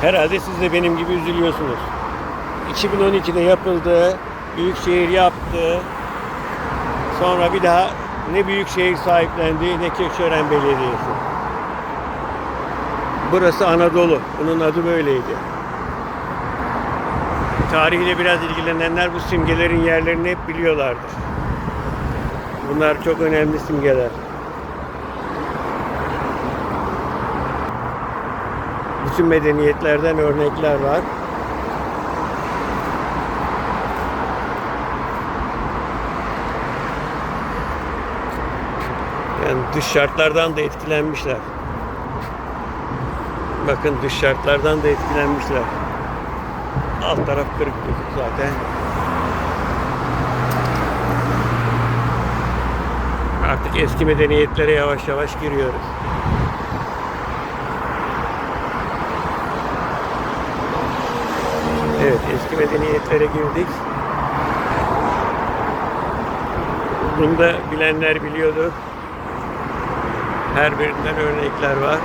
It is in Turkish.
Herhalde siz de benim gibi üzülüyorsunuz. 2012'de yapıldı, Büyükşehir yaptı. Sonra bir daha ne Büyükşehir sahiplendi ne Keçiören Belediyesi. Burası Anadolu. Bunun adı böyleydi. Tarihiyle biraz ilgilenenler bu simgelerin yerlerini hep biliyorlardır. Bunlar çok önemli simgeler. Bütün medeniyetlerden örnekler var. Yani dış şartlardan da etkilenmişler. Bakın dış şartlardan da etkilenmişler. Alt taraf kırık zaten. Artık eski medeniyetlere yavaş yavaş giriyoruz. Evet, eski medeniyetlere girdik. Bunu da bilenler biliyordu. Her birinden örnekler var.